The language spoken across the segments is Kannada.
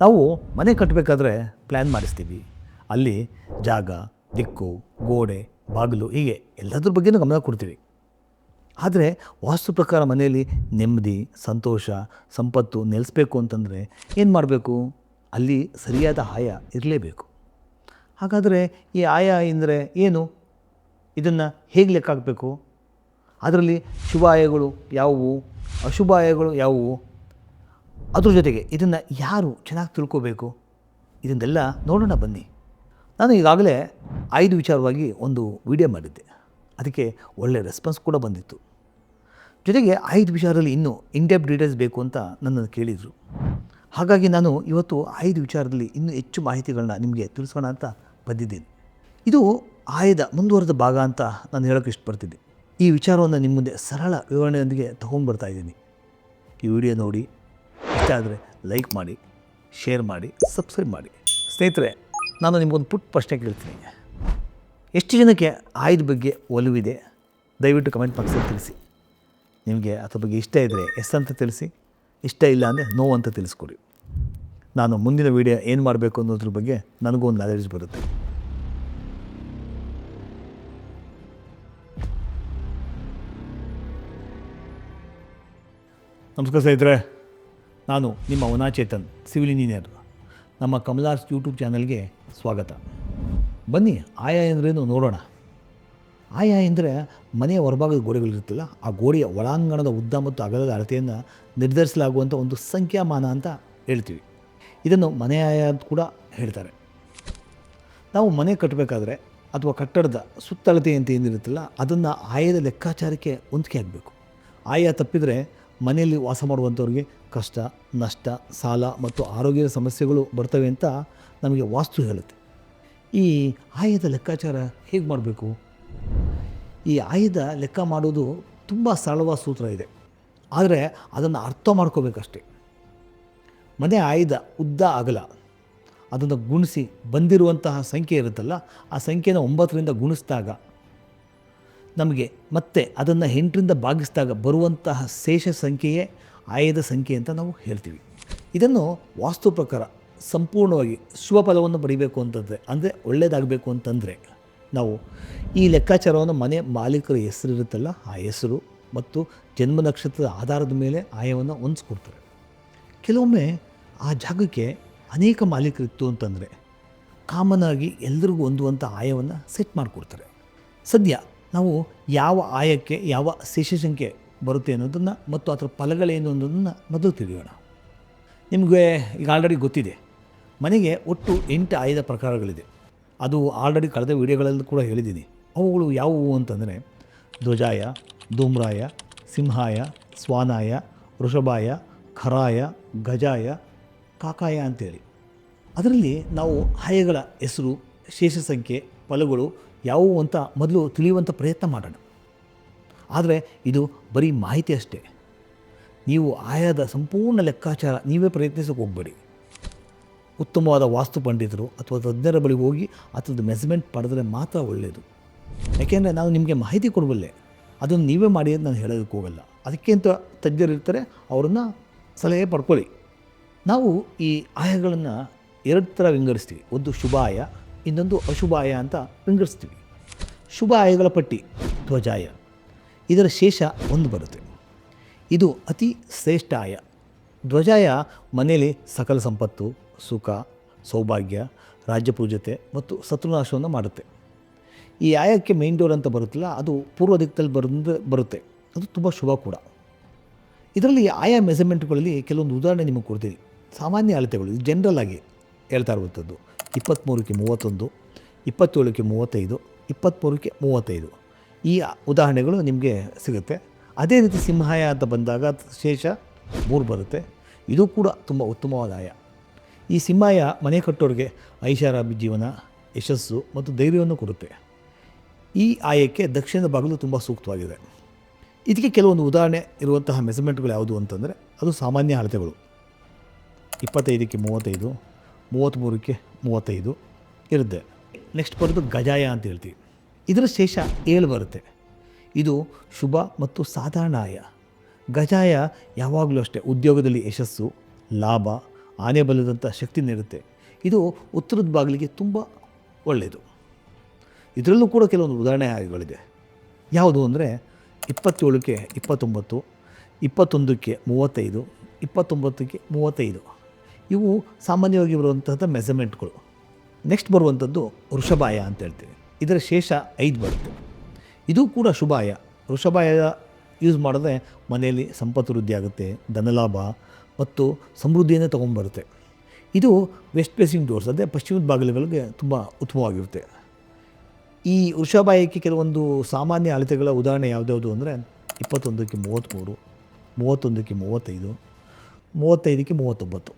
ನಾವು ಮನೆ ಕಟ್ಟಬೇಕಾದ್ರೆ ಪ್ಲ್ಯಾನ್ ಮಾಡಿಸ್ತೀವಿ. ಅಲ್ಲಿ ಜಾಗ, ದಿಕ್ಕು, ಗೋಡೆ, ಬಾಗಿಲು ಹೀಗೆ ಎಲ್ಲದ್ರ ಬಗ್ಗೆನೂ ಗಮನ ಕೊಡ್ತೀವಿ. ಆದರೆ ವಾಸ್ತು ಪ್ರಕಾರ ಮನೆಯಲ್ಲಿ ನೆಮ್ಮದಿ, ಸಂತೋಷ, ಸಂಪತ್ತು ನೆಲೆಸ್ಬೇಕು ಅಂತಂದರೆ ಏನು ಮಾಡಬೇಕು? ಅಲ್ಲಿ ಸರಿಯಾದ ಆಯ ಇರಲೇಬೇಕು. ಹಾಗಾದರೆ ಈ ಆಯ ಎಂದರೆ ಏನು? ಇದನ್ನು ಹೇಗೆ ಲೆಕ್ಕ ಹಾಕಬೇಕು? ಅದರಲ್ಲಿ ಶುಭ ಆಯಗಳು ಯಾವುವು? ಅಶುಭ ಆಯಗಳು ಯಾವುವು? ಅದ್ರ ಜೊತೆಗೆ ಇದನ್ನು ಯಾರು ಚೆನ್ನಾಗಿ ತಿಳ್ಕೋಬೇಕು? ಇದನ್ನೆಲ್ಲ ನೋಡೋಣ ಬನ್ನಿ. ನಾನು ಈಗಾಗಲೇ ಐದು ವಿಚಾರವಾಗಿ ಒಂದು ವಿಡಿಯೋ ಮಾಡಿದ್ದೆ. ಅದಕ್ಕೆ ಒಳ್ಳೆಯ ರೆಸ್ಪಾನ್ಸ್ ಕೂಡ ಬಂದಿತ್ತು. ಜೊತೆಗೆ ಐದು ವಿಚಾರದಲ್ಲಿ ಇನ್ನೂ ಇನ್ಡೆಪ್ ಡೀಟೇಲ್ಸ್ ಬೇಕು ಅಂತ ನನ್ನನ್ನು ಕೇಳಿದರು. ಹಾಗಾಗಿ ನಾನು ಇವತ್ತು ಐದು ವಿಚಾರದಲ್ಲಿ ಇನ್ನೂ ಹೆಚ್ಚು ಮಾಹಿತಿಗಳನ್ನ ನಿಮಗೆ ತಿಳಿಸೋಣ ಅಂತ ಬಂದಿದ್ದೇನೆ. ಇದು ಆಯದ ಮುಂದುವರೆದ ಭಾಗ ಅಂತ ನಾನು ಹೇಳೋಕ್ಕೆ ಇಷ್ಟಪಡ್ತಿದ್ದೆ. ಈ ವಿಚಾರವನ್ನು ನಿಮ್ಮ ಮುಂದೆ ಸರಳ ವಿವರಣೆಯೊಂದಿಗೆ ತೊಗೊಂಡ್ಬರ್ತಾ ಇದ್ದೀನಿ. ಈ ವಿಡಿಯೋ ನೋಡಿ ಇಷ್ಟ ಆದರೆ ಲೈಕ್ ಮಾಡಿ ಶೇರ್ ಮಾಡಿ ಸಬ್ಸ್ಕ್ರೈಬ್ ಮಾಡಿ. ಸ್ನೇಹಿತರೆ, ನಾನು ನಿಮಗೊಂದು ಪುಟ್ಟ ಪ್ರಶ್ನೆ ಕೇಳ್ತೀನಿ. ಎಷ್ಟು ಜನಕ್ಕೆ ಆಯ್ದ ಬಗ್ಗೆ ಒಲವಿದೆ? ದಯವಿಟ್ಟು ಕಮೆಂಟ್ ಬಾಕ್ಸಲ್ಲಿ ತಿಳಿಸಿ. ನಿಮಗೆ ಅದ್ರ ಬಗ್ಗೆ ಇಷ್ಟ ಇದ್ದರೆ ಎಸ್ ಅಂತ ತಿಳಿಸಿ, ಇಷ್ಟ ಇಲ್ಲ ಅಂದರೆ ನೋ ಅಂತ ತಿಳಿಸ್ಕೊಡಿ. ನಾನು ಮುಂದಿನ ವೀಡಿಯೋ ಏನು ಮಾಡಬೇಕು ಅನ್ನೋದ್ರ ಬಗ್ಗೆ ನನಗೂ ಒಂದು ನಾಲೆಡ್ಜ್ ಬರುತ್ತೆ. ನಮಸ್ಕಾರ ಸ್ನೇಹಿತರೆ. ನಾನು ನಿಮ್ಮ ವನಾಚೇತನ್ ಸಿವಿಲ್ ಇಂಜಿನಿಯರ್ ನಮ್ಮ ಕಮಲಾಸ್ ಯೂಟ್ಯೂಬ್ ಚಾನಲ್ಗೆ ಸ್ವಾಗತ. ಬನ್ನಿ, ಆಯಾ ಎಂದ್ರೇನು ನೋಡೋಣ. ಆಯಾ ಅಂದರೆ ಮನೆಯ ಹೊರಭಾಗದ ಗೋಡೆಗಳಿರುತ್ತಲ್ಲ, ಆ ಗೋಡೆಯ ಒಳಾಂಗಣದ ಉದ್ದ ಮತ್ತು ಅಗಲದ ಅಳತೆಯನ್ನು ನಿರ್ಧರಿಸಲಾಗುವಂಥ ಒಂದು ಸಂಖ್ಯಾಮಾನ ಅಂತ ಹೇಳ್ತೀವಿ. ಇದನ್ನು ಮನೆ ಆಯ ಅಂತ ಕೂಡ ಹೇಳ್ತಾರೆ. ನಾವು ಮನೆ ಕಟ್ಟಬೇಕಾದ್ರೆ ಅಥವಾ ಕಟ್ಟಡದ ಸುತ್ತಳತೆ ಅಂತ ಏನಿರುತ್ತಲ್ಲ, ಅದನ್ನು ಆಯದ ಲೆಕ್ಕಾಚಾರಕ್ಕೆ ಹೊಂದಿಕೆ ಆಗಬೇಕು ಆಯಾ ತಪ್ಪಿದರೆ ಮನೆಯಲ್ಲಿ ವಾಸ ಮಾಡುವಂಥವ್ರಿಗೆ ಕಷ್ಟ, ನಷ್ಟ, ಸಾಲ ಮತ್ತು ಆರೋಗ್ಯದ ಸಮಸ್ಯೆಗಳು ಬರ್ತವೆ ಅಂತ ನಮಗೆ ವಾಸ್ತು ಹೇಳುತ್ತೆ. ಈ ಆಯದ ಲೆಕ್ಕಾಚಾರ ಹೇಗೆ ಮಾಡಬೇಕು? ಈ ಆಯದ ಲೆಕ್ಕ ಮಾಡೋದು ತುಂಬ ಸರಳವಾದ ಸೂತ್ರ ಇದೆ. ಆದರೆ ಅದನ್ನು ಅರ್ಥ ಮಾಡ್ಕೋಬೇಕಷ್ಟೇ. ಮನೆ ಆಯ್ದ ಉದ್ದ ಅಗಲ. ಅದನ್ನು ಗುಣಿಸಿ ಬಂದಿರುವಂತಹ ಸಂಖ್ಯೆ ಇರುತ್ತಲ್ಲ, ಆ ಸಂಖ್ಯೆನ ಒಂಬತ್ತರಿಂದ ಗುಣಿಸಿದಾಗ ನಮಗೆ ಮತ್ತೆ ಅದನ್ನು ಎಂಟರಿಂದ ಭಾಗಿಸಿದಾಗ ಬರುವಂತಹ ಶೇಷ ಸಂಖ್ಯೆಯೇ ಆಯದ ಸಂಖ್ಯೆ ಅಂತ ನಾವು ಹೇಳ್ತೀವಿ. ಇದನ್ನು ವಾಸ್ತು ಪ್ರಕಾರ ಸಂಪೂರ್ಣವಾಗಿ ಶುಭ ಫಲವನ್ನು ಪಡಿಬೇಕು ಅಂತಂದರೆ, ಅಂದರೆ ಒಳ್ಳೆಯದಾಗಬೇಕು ಅಂತಂದರೆ, ನಾವು ಈ ಲೆಕ್ಕಾಚಾರವನ್ನು ಮನೆ ಮಾಲೀಕರ ಹೆಸರು ಇರುತ್ತಲ್ಲ ಆ ಹೆಸರು ಮತ್ತು ಜನ್ಮ ನಕ್ಷತ್ರದ ಆಧಾರದ ಮೇಲೆ ಆಯವನ್ನು ಹೊಂದಿಸ್ಕೊಡ್ತಾರೆ. ಕೆಲವೊಮ್ಮೆ ಆ ಜಾಗಕ್ಕೆ ಅನೇಕ ಮಾಲೀಕರಿತ್ತು ಅಂತಂದರೆ ಕಾಮನ್ ಆಗಿ ಎಲ್ಲರಿಗೂ ಹೊಂದುವಂಥ ಆಯವನ್ನು ಸೆಟ್ ಮಾಡಿಕೊಡ್ತಾರೆ. ಸದ್ಯ ನಾವು ಯಾವ ಆಯಕ್ಕೆ, ಯಾವ ಶೇಷ ಸಂಖ್ಯೆ ಬರುತ್ತೆ ಅನ್ನೋದನ್ನು ಮತ್ತು ಅದರ ಫಲಗಳೇನು ಅನ್ನೋದನ್ನು ಮೊದಲು ತಿಳಿಯೋಣ. ನಿಮಗೆ ಈಗ ಆಲ್ರೆಡಿ ಗೊತ್ತಿದೆ. ಮನೆಗೆ ಒಟ್ಟು ಎಂಟು ಆಯ್ದ ಪ್ರಕಾರಗಳಿದೆ. ಅದು ಆಲ್ರೆಡಿ ಕಳೆದ ವಿಡಿಯೋಗಳಲ್ಲಿ ಕೂಡ ಹೇಳಿದ್ದೀನಿ. ಅವುಗಳು ಯಾವುವು ಅಂತಂದರೆ, ಧ್ವಜಾಯ, ಧೂಮ್ರಾಯ, ಸಿಂಹಾಯ, ಸ್ವಾನಾಯ, ವೃಷಭಾಯ, ಖರಾಯ, ಗಜಾಯ, ಕಾಕಾಯ ಅಂತೇಳಿ. ಅದರಲ್ಲಿ ನಾವು ಆಯಗಳ ಹೆಸರು ಶೇಷ ಸಂಖ್ಯೆ ಫಲಗಳು ಯಾವುವು ಅಂತ ಮೊದಲು ತಿಳಿಯುವಂಥ ಪ್ರಯತ್ನ ಮಾಡೋಣ. ಆದರೆ ಇದು ಬರೀ ಮಾಹಿತಿ ಅಷ್ಟೇ. ನೀವು ಆಯಾದ ಸಂಪೂರ್ಣ ಲೆಕ್ಕಾಚಾರ ನೀವೇ ಪ್ರಯತ್ನಿಸೋಕೆ ಹೋಗಬೇಡಿ. ಉತ್ತಮವಾದ ವಾಸ್ತು ಪಂಡಿತರು ಅಥವಾ ತಜ್ಞರ ಬಳಿ ಹೋಗಿ ಅದ್ರದ್ದು ಮೆಸ್ಮೆಂಟ್ ಪಡೆದ್ರೆ ಮಾತ್ರ ಒಳ್ಳೆಯದು ಯಾಕೆಂದರೆ ನಾನು ನಿಮಗೆ ಮಾಹಿತಿ ಕೊಡಬಲ್ಲೆ ಅದನ್ನು ನೀವೇ ಮಾಡಿ ಅಂತ ನಾನು ಹೇಳೋದಕ್ಕೆ ಹೋಗಲ್ಲ. ಅದಕ್ಕಿಂತ ತಜ್ಞರು ಇರ್ತಾರೆ, ಅವರನ್ನು ಸಲಹೆ ಪಡ್ಕೊಳ್ಳಿ. ನಾವು ಈ ಆಯಗಳನ್ನು ಎರಡು ಥರ ವಿಂಗಡಿಸ್ತೀವಿ. ಒಂದು ಶುಭ ಆಯ ಇನ್ನೊಂದು ಅಶುಭ ಆಯ ಅಂತ ವಿಂಗಡಿಸ್ತೀವಿ. ಶುಭ ಆಯಗಳ ಪಟ್ಟಿ, ಧ್ವಜಾಯ. ಇದರ ಶೇಷ ಒಂದು ಬರುತ್ತೆ. ಇದು ಅತಿ ಶ್ರೇಷ್ಠ ಆಯ ಧ್ವಜಾಯ ಮನೆಯಲ್ಲಿ ಸಕಲ ಸಂಪತ್ತು, ಸುಖ, ಸೌಭಾಗ್ಯ, ರಾಜ್ಯ ಪೂಜತೆ ಮತ್ತು ಶತ್ರುನಾಶವನ್ನು ಮಾಡುತ್ತೆ. ಈ ಆಯಕ್ಕೆ ಮೇನ್ ಡೋರ್ ಅಂತ ಬರುತ್ತಲ್ಲ, ಅದು ಪೂರ್ವ ದಿಕ್ಕದಲ್ಲಿ ಬಂದು ಬರುತ್ತೆ. ಅದು ತುಂಬ ಶುಭ ಕೂಡ. ಇದರಲ್ಲಿ ಆಯಾ ಮೆಸರ್ಮೆಂಟ್ಗಳಲ್ಲಿ ಕೆಲವೊಂದು ಉದಾಹರಣೆ ನಿಮಗೆ ಕೊಡ್ತೀನಿ. ಸಾಮಾನ್ಯ ಅಳತೆಗಳು, ಇದು ಜನರಲ್ ಆಗಿ ಹೇಳ್ತಾ ಇರುವಂಥದ್ದು. ಇಪ್ಪತ್ತ್ಮೂರಕ್ಕೆ ಮೂವತ್ತೊಂದು, ಇಪ್ಪತ್ತೇಳಕ್ಕೆ ಮೂವತ್ತೈದು ಇಪ್ಪತ್ತ್ಮೂರಕ್ಕೆ ಮೂವತ್ತೈದು. ಈ ಉದಾಹರಣೆಗಳು ನಿಮಗೆ ಸಿಗುತ್ತೆ. ಅದೇ ರೀತಿ ಸಿಂಹಾಯ ಅಂತ ಬಂದಾಗ ಶೇಷ ಮೂರು ಬರುತ್ತೆ. ಇದು ಕೂಡ ತುಂಬ ಉತ್ತಮವಾದ ಆಯ. ಈ ಸಿಂಹಾಯ ಮನೆ ಕಟ್ಟೋರಿಗೆ ಐಷಾರಾಮಿ ಜೀವನ, ಯಶಸ್ಸು ಮತ್ತು ಧೈರ್ಯವನ್ನು ಕೊಡುತ್ತೆ. ಈ ಆಯಕ್ಕೆ ದಕ್ಷಿಣದ ಬಾಗಿಲು ತುಂಬ ಸೂಕ್ತವಾಗಿದೆ. ಇದಕ್ಕೆ ಕೆಲವೊಂದು ಉದಾಹರಣೆ ಇರುವಂತಹ ಮೆಸರ್ಮೆಂಟ್ಗಳು ಯಾವುದು ಅಂತಂದರೆ, ಅದು ಸಾಮಾನ್ಯ ಅಳತೆಗಳು. ಇಪ್ಪತ್ತೈದಕ್ಕೆ ಮೂವತ್ತೈದು, ಮೂವತ್ತ್ಮೂರಕ್ಕೆ ಮೂವತ್ತೈದು ಇರುತ್ತೆ. ನೆಕ್ಸ್ಟ್ ಬರೋದು ಗಜಾಯ ಅಂತ ಹೇಳ್ತೀವಿ. ಇದರ ಶೇಷ ಏಳು ಬರುತ್ತೆ. ಇದು ಶುಭ ಮತ್ತು ಸಾಧಾರಣಾಯ. ಗಜಾಯ ಯಾವಾಗಲೂ ಅಷ್ಟೇ ಉದ್ಯೋಗದಲ್ಲಿ ಯಶಸ್ಸು, ಲಾಭ, ಆನೆ ಬಲದಂಥ ಶಕ್ತಿ ನೀಡುತ್ತೆ. ಇದು ಉತ್ತರದ ಬಾಗಿಲಿಗೆ ತುಂಬ ಒಳ್ಳೆಯದು. ಇದರಲ್ಲೂ ಕೂಡ ಕೆಲವೊಂದು ಉದಾಹರಣೆಗಳಿದೆ ಯಾವುದು ಅಂದರೆ ಇಪ್ಪತ್ತೇಳಕ್ಕೆ ಇಪ್ಪತ್ತೊಂಬತ್ತು, ಇಪ್ಪತ್ತೊಂದಕ್ಕೆ ಮೂವತ್ತೈದು, ಇಪ್ಪತ್ತೊಂಬತ್ತಕ್ಕೆ ಮೂವತ್ತೈದು. ಇವು ಸಾಮಾನ್ಯವಾಗಿ ಬರುವಂತಹ ಮೆಸರ್ಮೆಂಟ್ಗಳು ನೆಕ್ಸ್ಟ್ ಬರುವಂಥದ್ದು ವೃಷಭಾಯ ಅಂತ ಹೇಳ್ತೀವಿ. ಇದರ ಶೇಷ ಐದು ಬರುತ್ತೆ. ಇದು ಕೂಡ ಶುಭಾಯ. ವೃಷಭಾಯ ಯೂಸ್ ಮಾಡಿದ್ರೆ ಮನೆಯಲ್ಲಿ ಸಂಪತ್ತು ವೃದ್ಧಿ ಆಗುತ್ತೆ, ಧನಲಾಭ ಮತ್ತು ಸಮೃದ್ಧಿಯನ್ನು ತೊಗೊಂಡ್ಬರುತ್ತೆ. ಇದು ವೆಸ್ಟ್ ಪ್ಲೇಸಿಂಗ್ ಡೋರ್ಸ್ ಅದೇ ಪಶ್ಚಿಮದ ಬಾಗಿಲುಗಳಿಗೆ ತುಂಬ ಉತ್ತಮವಾಗಿರುತ್ತೆ. ಈ ವೃಷಭಾಯಕ್ಕೆ ಕೆಲವೊಂದು ಸಾಮಾನ್ಯ ಅಳತೆಗಳ ಉದಾಹರಣೆ ಯಾವುದ್ಯಾವುದು ಅಂದರೆ ಇಪ್ಪತ್ತೊಂದಕ್ಕೆ ಮೂವತ್ತ್ಮೂರು ಮೂವತ್ತೊಂದಕ್ಕೆ ಮೂವತ್ತೈದು, ಮೂವತ್ತೈದಕ್ಕೆ ಮೂವತ್ತೊಂಬತ್ತು.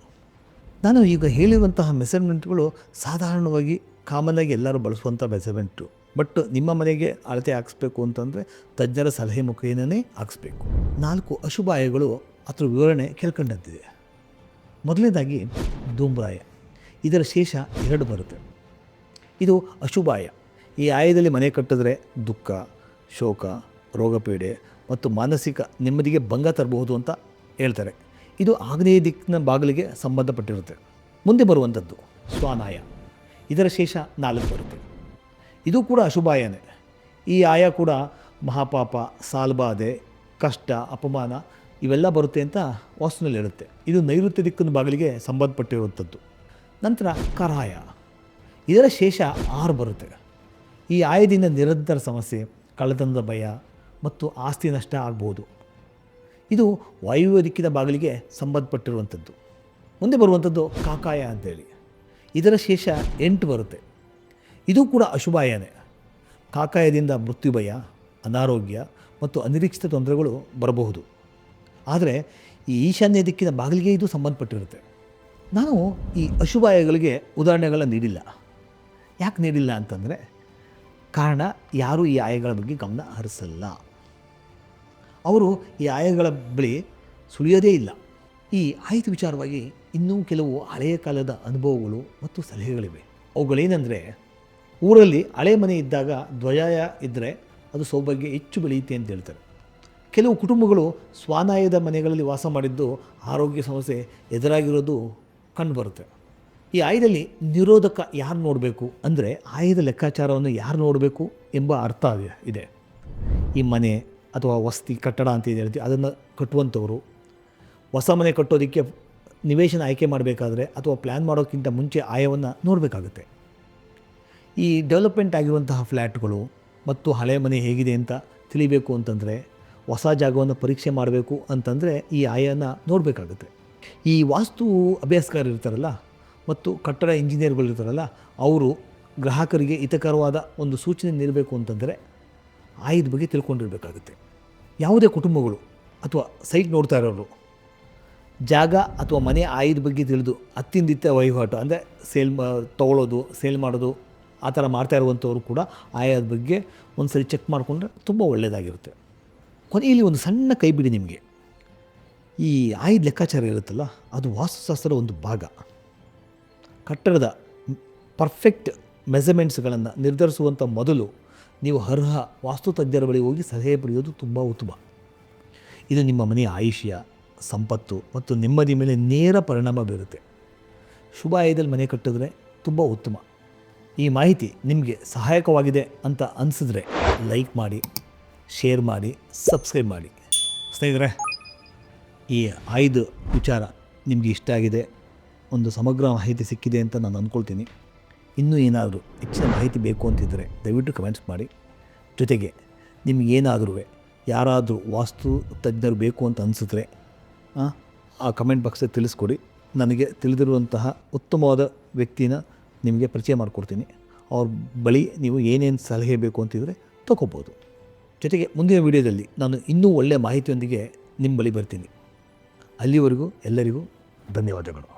ನಾನು ಈಗ ಹೇಳಿರುವಂತಹ ಮೆಸರ್ಮೆಂಟ್ಗಳು ಸಾಧಾರಣವಾಗಿ ಕಾಮನ್ನಾಗಿ ಎಲ್ಲರೂ ಬಳಸುವಂಥ ಮೆಸರ್ಮೆಂಟು ಬಟ್ ನಿಮ್ಮ ಮನೆಗೆ ಅಳತೆ ಹಾಕಿಸ್ಬೇಕು ಅಂತಂದರೆ ತಜ್ಞರ ಸಲಹೆ ಮುಖೇನನೇ ಹಾಕಿಸ್ಬೇಕು. ನಾಲ್ಕು ಅಶುಭಾಯಗಳು ಅದರ ವಿವರಣೆ ಕೇಳ್ಕೊಂಡಂತಿದೆ. ಮೊದಲನೇದಾಗಿ ಧೂಮ್ರಾಯ. ಇದರ ಶೇಷ ಎರಡು ಬರುತ್ತೆ. ಇದು ಅಶುಭಾಯ. ಈ ಆಯದಲ್ಲಿ ಮನೆ ಕಟ್ಟಿದ್ರೆ ದುಃಖ, ಶೋಕ, ರೋಗಪೀಡೆ ಮತ್ತು ಮಾನಸಿಕ ನೆಮ್ಮದಿಗೆ ಭಂಗ ತರಬಹುದು ಅಂತ ಹೇಳ್ತಾರೆ. ಇದು ಆಗ್ನೇಯ ದಿಕ್ಕಿನ ಬಾಗಿಲಿಗೆ ಸಂಬಂಧಪಟ್ಟಿರುತ್ತೆ. ಮುಂದೆ ಬರುವಂಥದ್ದು ಸ್ವಾನಾಯ. ಇದರ ಶೇಷ ನಾಲ್ಕು ಬರುತ್ತೆ. ಇದು ಕೂಡ ಅಶುಭಾಯನೇ. ಈ ಆಯ ಕೂಡ ಮಹಾಪಾಪ, ಸಾಲ್ಬಾಧೆ, ಕಷ್ಟ, ಅಪಮಾನ ಇವೆಲ್ಲ ಬರುತ್ತೆ ಅಂತ ವಾಸ್ತುನಲ್ಲಿ ಹೇಳುತ್ತೆ. ಇದು ನೈಋತ್ಯ ದಿಕ್ಕಿನ ಬಾಗಿಲಿಗೆ ಸಂಬಂಧಪಟ್ಟಿರುವಂಥದ್ದು. ನಂತರ ಕರಾಯ. ಇದರ ಶೇಷ ಆರು ಬರುತ್ತೆ. ಈ ಆಯದಿಂದ ನಿರಂತರ ಸಮಸ್ಯೆ, ಕಳ್ಳತನದ ಭಯ ಮತ್ತು ಆಸ್ತಿ ನಷ್ಟ ಆಗ್ಬೋದು. ಇದು ವಾಯುವ್ಯ ದಿಕ್ಕಿನ ಬಾಗಿಲಿಗೆ ಸಂಬಂಧಪಟ್ಟಿರುವಂಥದ್ದು. ಮುಂದೆ ಬರುವಂಥದ್ದು ಕಾಕಾಯ ಅಂತೇಳಿ. ಇದರ ಶೇಷ ಎಂಟು ಬರುತ್ತೆ. ಇದು ಕೂಡ ಅಶುಭಾಯನೇ. ಕಾಕಾಯದಿಂದ ಮೃತ್ಯು ಭಯ ಅನಾರೋಗ್ಯ ಮತ್ತು ಅನಿರೀಕ್ಷಿತ ತೊಂದರೆಗಳು ಬರಬಹುದು. ಆದರೆ ಈ ಈಶಾನ್ಯ ದಿಕ್ಕಿನ ಬಾಗಿಲಿಗೆ ಇದು ಸಂಬಂಧಪಟ್ಟಿರುತ್ತೆ. ನಾನು ಈ ಅಶುಭಾಯಗಳಿಗೆ ಉದಾಹರಣೆಗಳನ್ನು ನೀಡಿಲ್ಲ. ಯಾಕೆ ನೀಡಿಲ್ಲ ಅಂತಂದರೆ ಕಾರಣ ಯಾರೂ ಈ ಆಯಗಳ ಬಗ್ಗೆ ಗಮನ ಹರಿಸಲ್ಲ. ಅವರು ಈ ಆಯಗಳ ಬಳಿ ಸುಳಿಯೋದೇ ಇಲ್ಲ. ಈ ಆಯ್ದ ವಿಚಾರವಾಗಿ ಇನ್ನೂ ಕೆಲವು ಹಳೆಯ ಕಾಲದ ಅನುಭವಗಳು ಮತ್ತು ಸಲಹೆಗಳಿವೆ. ಅವುಗಳೇನೆಂದರೆ, ಊರಲ್ಲಿ ಹಳೆ ಮನೆ ಇದ್ದಾಗ ಧ್ವಜಾಯ ಇದ್ದರೆ ಅದು ಸೌಭಾಗ್ಯ ಹೆಚ್ಚು ಬೆಳೆಯುತ್ತೆ ಅಂತ ಹೇಳ್ತಾರೆ. ಕೆಲವು ಕುಟುಂಬಗಳು ಸ್ವಾನಾಯದ ಮನೆಗಳಲ್ಲಿ ವಾಸ ಮಾಡಿದ್ದು ಆರೋಗ್ಯ ಸಮಸ್ಯೆ ಎದುರಾಗಿರೋದು ಕಂಡುಬರುತ್ತೆ ಈ ಆಯದಲ್ಲಿ ನಿರೋಧಕ ಯಾರು ನೋಡಬೇಕು? ಅಂದರೆ ಆಯದ ಲೆಕ್ಕಾಚಾರವನ್ನು ಯಾರು ನೋಡಬೇಕು ಎಂಬ ಅರ್ಥ ಇದೆ. ಈ ಮನೆ ಅಥವಾ ವಸತಿ ಕಟ್ಟಡ ಅಂತ ಇದೆ ಹೇಳ್ತೀವಿ, ಅದನ್ನು ಕಟ್ಟುವಂಥವರು. ಹೊಸ ಮನೆ ಕಟ್ಟೋದಕ್ಕೆ ನಿವೇಶನ ಆಯ್ಕೆ ಮಾಡಬೇಕಾದ್ರೆ ಅಥವಾ ಪ್ಲ್ಯಾನ್ ಮಾಡೋಕ್ಕಿಂತ ಮುಂಚೆ ಆಯವನ್ನು ನೋಡಬೇಕಾಗುತ್ತೆ. ಈ ಡೆವಲಪ್ಮೆಂಟ್ ಆಗಿರುವಂತಹ ಫ್ಲ್ಯಾಟ್ಗಳು ಮತ್ತು ಹಳೆ ಮನೆ ಹೇಗಿದೆ ಅಂತ ತಿಳಿಬೇಕು ಅಂತಂದರೆ, ಹೊಸ ಜಾಗವನ್ನು ಪರೀಕ್ಷೆ ಮಾಡಬೇಕು ಅಂತಂದರೆ ಈ ಆಯನ ನೋಡಬೇಕಾಗುತ್ತೆ. ಈ ವಾಸ್ತು ಅಭ್ಯಾಸಕಾರರು ಇರ್ತಾರಲ್ಲ ಮತ್ತು ಕಟ್ಟಡ ಇಂಜಿನಿಯರ್ಗಳು ಇರ್ತಾರಲ್ಲ, ಅವರು ಗ್ರಾಹಕರಿಗೆ ಹಿತಕರವಾದ ಒಂದು ಸೂಚನೆ ನೀಡಬೇಕು ಅಂತಂದರೆ ಆಯದ ಬಗ್ಗೆ ತಿಳ್ಕೊಂಡಿರಬೇಕಾಗುತ್ತೆ. ಯಾವುದೇ ಕುಟುಂಬಗಳು ಅಥವಾ ಸೈಟ್ ನೋಡ್ತಾ ಇರೋರು, ಜಾಗ ಅಥವಾ ಮನೆ ಆಯದ ಬಗ್ಗೆ ತಿಳಿದು ಅತ್ತಿಂದಿತ್ತ ವಹಿವಾಟು, ಅಂದರೆ ಸೇಲ್ ಮಾ, ತೊಗೊಳೋದು, ಸೇಲ್ ಮಾಡೋದು, ಆ ಥರ ಮಾಡ್ತಾ ಇರುವಂಥವ್ರು ಕೂಡ ಆಯಾದ ಬಗ್ಗೆ ಒಂದು ಸರಿ ಚೆಕ್ ಮಾಡಿಕೊಂಡ್ರೆ ತುಂಬ ಒಳ್ಳೆಯದಾಗಿರುತ್ತೆ ಕೊನೆಯಲ್ಲಿ ಒಂದು ಸಣ್ಣ ಕೈ ಬಿಡಿ ನಿಮಗೆ. ಈ ಆಯ್ದ ಲೆಕ್ಕಾಚಾರ ಇರುತ್ತಲ್ಲ, ಅದು ವಾಸ್ತುಶಾಸ್ತ್ರದ ಒಂದು ಭಾಗ. ಕಟ್ಟಡದ ಪರ್ಫೆಕ್ಟ್ ಮೆಸರ್ಮೆಂಟ್ಸ್ಗಳನ್ನು ನಿರ್ಧರಿಸುವಂಥ ಮೊದಲು ನೀವು ಅರ್ಹ ವಾಸ್ತುತಜ್ಞರ ಬಳಿ ಹೋಗಿ ಸಲಹೆ ಪಡೆಯೋದು ತುಂಬ ಉತ್ತಮ. ಇದು ನಿಮ್ಮ ಮನೆಯ ಆಯುಷ್ಯ, ಸಂಪತ್ತು ಮತ್ತು ನೆಮ್ಮದಿ ಮೇಲೆ ನೇರ ಪರಿಣಾಮ ಬೀರುತ್ತೆ. ಶುಭ ಆಯದಲ್ಲಿ ಮನೆ ಕಟ್ಟಿದ್ರೆ ತುಂಬ ಉತ್ತಮ. ಈ ಮಾಹಿತಿ ನಿಮಗೆ ಸಹಾಯಕವಾಗಿದೆ ಅಂತ ಅನಿಸಿದ್ರೆ ಲೈಕ್ ಮಾಡಿ, ಶೇರ್ ಮಾಡಿ, ಸಬ್ಸ್ಕ್ರೈಬ್ ಮಾಡಿ. ಸ್ನೇಹಿತರೆ, ಈ ಆಯ್ದ ವಿಚಾರ ನಿಮಗೆ ಇಷ್ಟ ಆಗಿದೆ. ಒಂದು ಸಮಗ್ರ ಮಾಹಿತಿ ಸಿಕ್ಕಿದೆ ಅಂತ ನಾನು ಅಂದ್ಕೊಳ್ತೀನಿ. ಇನ್ನೂ ಏನಾದರೂ ಹೆಚ್ಚಿನ ಮಾಹಿತಿ ಬೇಕು ಅಂತಿದ್ದರೆ ದಯವಿಟ್ಟು ಕಮೆಂಟ್ಸ್ ಮಾಡಿ. ಜೊತೆಗೆ ನಿಮಗೇನಾದರೂ ಯಾರಾದರೂ ವಾಸ್ತು ತಜ್ಞರು ಬೇಕು ಅಂತ ಅನಿಸಿದ್ರೆ ಆ, ಕಮೆಂಟ್ ಬಾಕ್ಸಲ್ಲಿ ತಿಳಿಸ್ಕೊಡಿ. ನನಗೆ ತಿಳಿದಿರುವಂತಹ ಉತ್ತಮವಾದ ವ್ಯಕ್ತಿನ ನಿಮಗೆ ಪರಿಚಯ ಮಾಡಿಕೊಡ್ತೀನಿ. ಅವ್ರ ಬಳಿ ನೀವು ಏನೇನು ಸಲಹೆ ಬೇಕು ಅಂತಿದ್ರೆ ತಗೋಬೋದು. ಜೊತೆಗೆ ಮುಂದಿನ ವಿಡಿಯೋದಲ್ಲಿ ನಾನು ಇನ್ನೂ ಒಳ್ಳೆಯ ಮಾಹಿತಿಯೊಂದಿಗೆ ನಿಮ್ಮ ಬಳಿ ಬರ್ತೀನಿ. ಅಲ್ಲಿವರೆಗೂ ಎಲ್ಲರಿಗೂ ಧನ್ಯವಾದಗಳು.